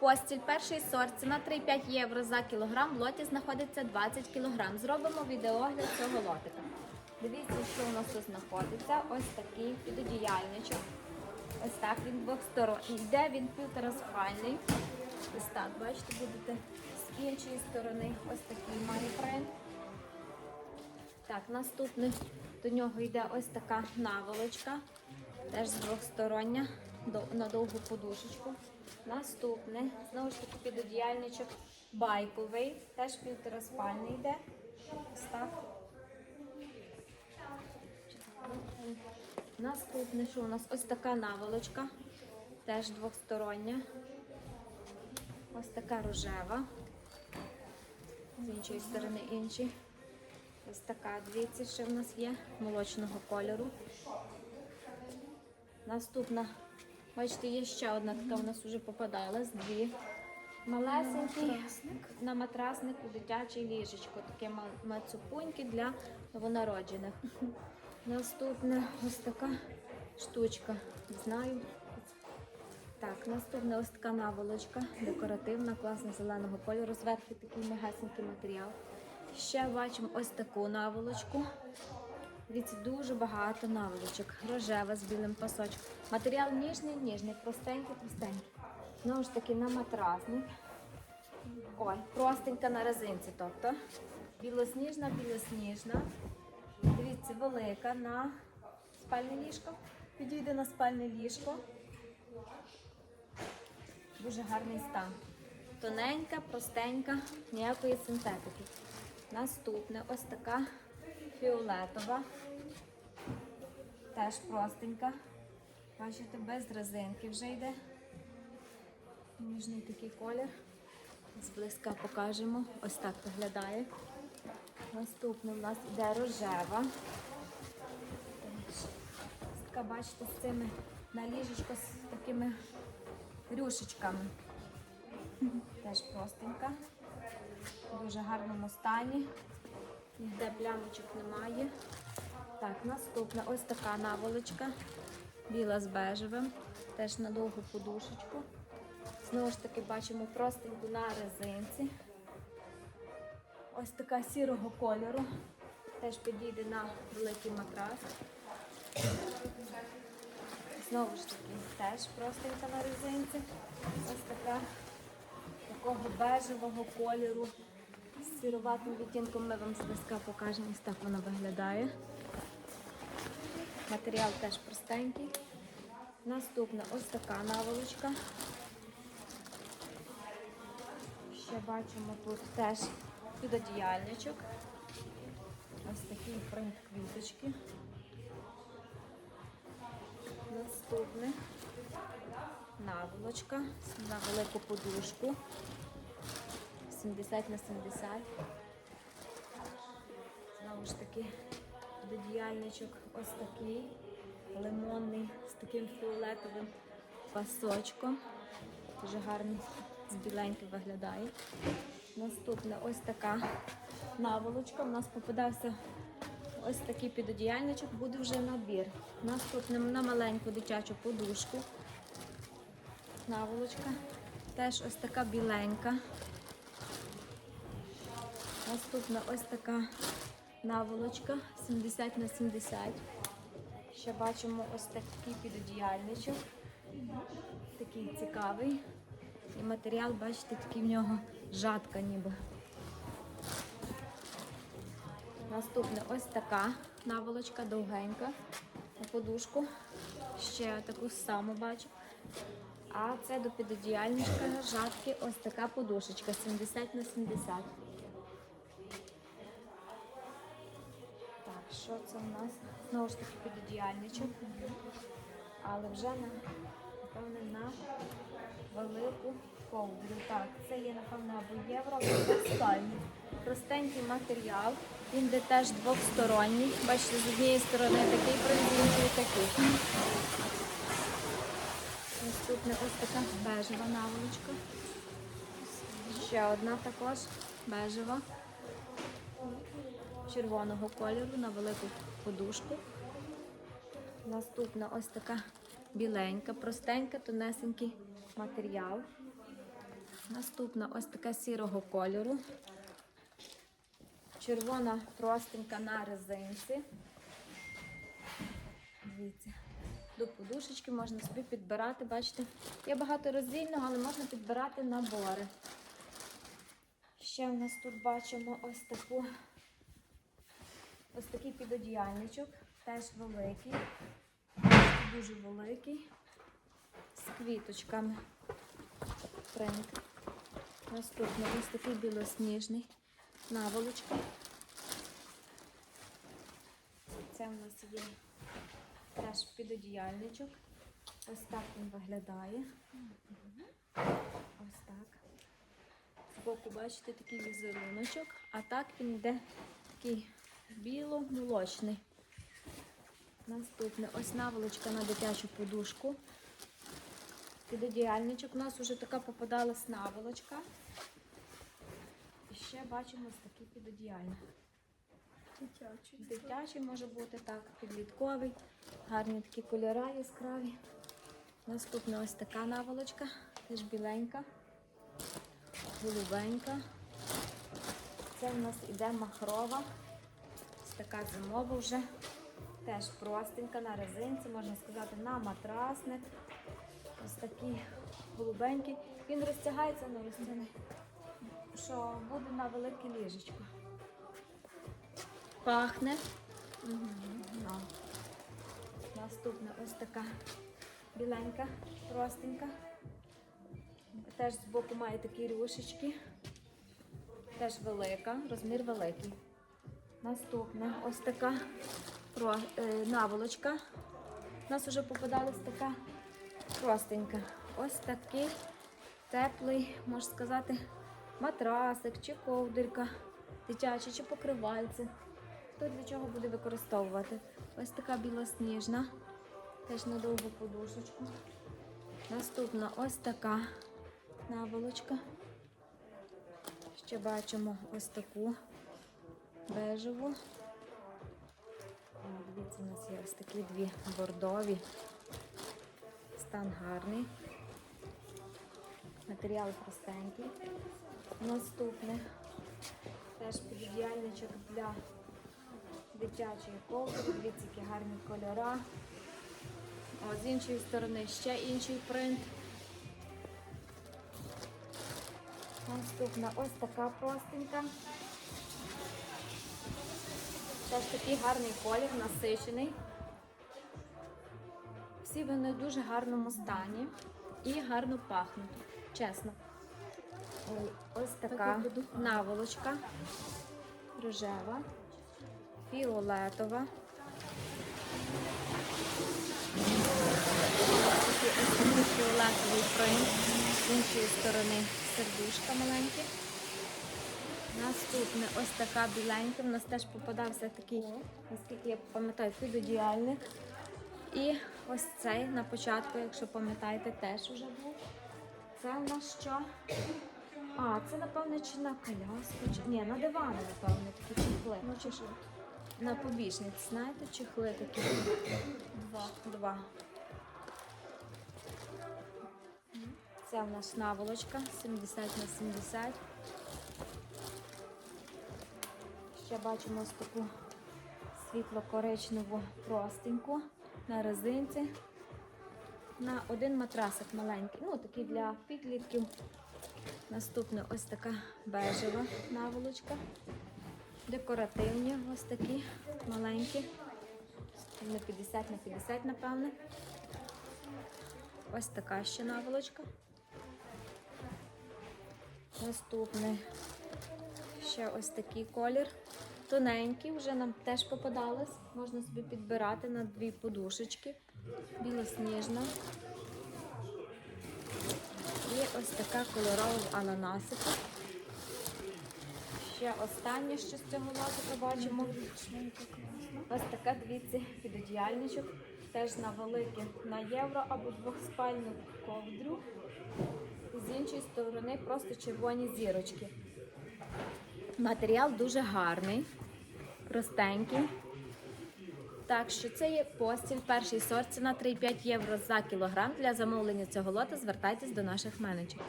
Постіль перший сорт, ціна 3,5 євро за кілограм. В лоті знаходиться 20 кілограм. Зробимо відеогляд цього лотика. Дивіться, що у нас тут знаходиться. Ось такий підодіяльничок. Ось так він двох сторон. Йде він півторазфальний. Ось так, бачите, будете з іншої сторони. Ось такий має принт. Так, наступний до нього йде ось така наволочка, теж з двохстороння, на довгу подушечку. Наступне, знову ж таки, підодіяльничок байковий, теж півтораспальний йде. Ось. Наступне, що у нас ось така наволочка, теж двохстороння. Ось така рожева. З іншої сторони інший. Ось така, дивіться, що в нас є молочного кольору. Наступна, бачите, є ще одна така, у нас вже попадалась, дві. Малесенький на матраснику дитяче ліжечко, таке ма- мацупуньки для новонароджених. Наступне ось така штучка, знаю. Так, наступна ось така наволочка, декоративна, класна зеленого кольору. Зверху такий м'ягесенький матеріал. Ще бачимо ось таку наволочку. Дивіться, дуже багато наволочок. Рожева з білим пасочком. Матеріал ніжний, ніжний, простенький, простенький. Знову ж таки на матрасник. Ой, простенька на резинці, тобто. Білосніжна, білосніжна. Дивіться, велика на спальне ліжко. Підійде на спальне ліжко. Дуже гарний стан. Тоненька, простенька, ніякої синтетики. Наступне ось така фіолетова. Теж простенька. Бачите, без резинки вже йде. Ніжний такий колір. Зблизька покажемо. Ось так виглядає. Наступне у нас іде рожева. Така, бачите, з цими на ліжечко з такими рюшечками. Теж простенька. В дуже гарному стані. Ніде плямочок немає. Так, наступна ось така наволочка. Біла з бежевим. Теж на довгу подушечку. Знову ж таки бачимо простеньку на резинці. Ось така сірого кольору. Теж підійде на великий матрас. Знову ж таки, теж простенька на резинці. Ось така такого бежевого кольору. Сіроватим відтінком ми вам зблизька покажемо. Ось так вона виглядає. Матеріал теж простенький. Наступна ось така наволочка. Ще бачимо тут теж підодіяльничок. Ось такий принт квіточки. Наступне наволочка на велику подушку. 70 на 70. Знову ж таки, додіяльничок ось такий, лимонний, з таким фіолетовим пасочком. Дуже гарний, з біленьким виглядає. Наступна ось така наволочка. У нас попадався ось такий підодіяльничок, буде вже набір. Наступне на маленьку дитячу подушку. Наволочка. Теж ось така біленька. Наступна ось така наволочка 70 на 70. Ще бачимо ось такий підодіяльничок. Такий цікавий. І матеріал, бачите, такий в нього жатка ніби. Наступне ось така наволочка довгенька на подушку. Ще таку саму бачу. А це до підодіяльничка жатки ось така подушечка 70 на 70. Що це у нас? Знову ж таки підодіяльничок. Але вже на, напевне, на велику ковдру. Так, це є, напевно, або євро, або стальний. Простенький матеріал. Він де теж двосторонній. Бачите, з однієї сторони такий принт, з такий. Наступне ось така бежева наволочка. Ще одна також бежева. Червоного кольору на велику подушку. Наступна ось така біленька, простенька, тонесенький матеріал. Наступна ось така сірого кольору. Червона простенька на резинці. Дивіться. До подушечки можна собі підбирати, бачите, є багато роздільного, але можна підбирати набори. Ще в нас тут бачимо ось таку, ось такий підодіяльничок, теж великий, дуже великий, з квіточками. Принт. Наступний ось такий білосніжний, наволочка. Це в нас є теж підодіяльничок. Ось так він виглядає. Ось так. Збоку бачите такий візеруночок, а так він йде такий біло-молочний. Наступне ось наволочка на дитячу подушку. Підодіяльничок. У нас вже така попадалась наволочка. І ще бачимо ось такий підодіяльник. Дитячий. Дитячий може бути так, підлітковий, гарні такі кольори яскраві. Наступна ось така наволочка, теж біленька, голубенька. Це в нас іде махрова, така зимова вже. Теж простенька на резинці, можна сказати, на матрасник. Ось такий голубенький. Він розтягається на розтяне, що буде на велике ліжечко. Пахне. Да. Наступна ось така біленька, простенька. Теж збоку має такі рюшечки. Теж велика, розмір великий. Наступна ось така е, наволочка. У нас вже попадалась така простенька. Ось такий теплий, можна сказати, матрасик чи ковдирка, дитяче чи покривальце. Хто для чого буде використовувати? Ось така білосніжна, теж на довгу подушечку. Наступна ось така наволочка. Ще бачимо ось таку бежеву. Дивіться, у нас є ось такі дві бордові. Стан гарний. Матеріал простенький. Наступне теж підідіальничок для дитячої ковдри. Дивіться, які гарні кольора. О, з іншої сторони ще інший принт. Наступна ось така простенька. Теж такий гарний колір, насичений. Всі вони в дуже гарному стані і гарно пахнуть, чесно. Ось така наволочка рожева, фіолетова. Ось такий фіолетовий принт. З іншої сторони сердушка маленьке. Наступне ось така біленька. У нас теж попадався такий, наскільки я пам'ятаю, підодіальник. І ось цей на початку, якщо пам'ятаєте, теж вже був. Це у нас що? А, це напевно чи на коляску, чи ні, на дивани, напевно, такі чехли. Ну, чи що? На побічниць, знаєте, чехли такі. Два. Два. Це у нас наволочка 70 на 70. Ще бачимо ось таку світло-коричневу простеньку на резинці. На один матрасик маленький. Ну, такий для підлітків. Наступна ось така бежева наволочка. Декоративні ось такі маленькі. На 50 на 50, напевне. Ось така ще наволочка. Наступний ще ось такий колір. Тоненький, вже нам теж попадалось. Можна собі підбирати на дві подушечки. Білосніжна. І ось така кольорова в ананасику. Ще останнє, що з цього лотика бачимо. Ось така, дивіться, підодіяльничок. Теж на велике на євро або двохспальну ковдру. З іншої сторони просто червоні зірочки. Матеріал дуже гарний, простенький. Так що це є постіль, перший сорт, ціна 3,5 євро за кілограм. Для замовлення цього лота звертайтесь до наших менеджерів.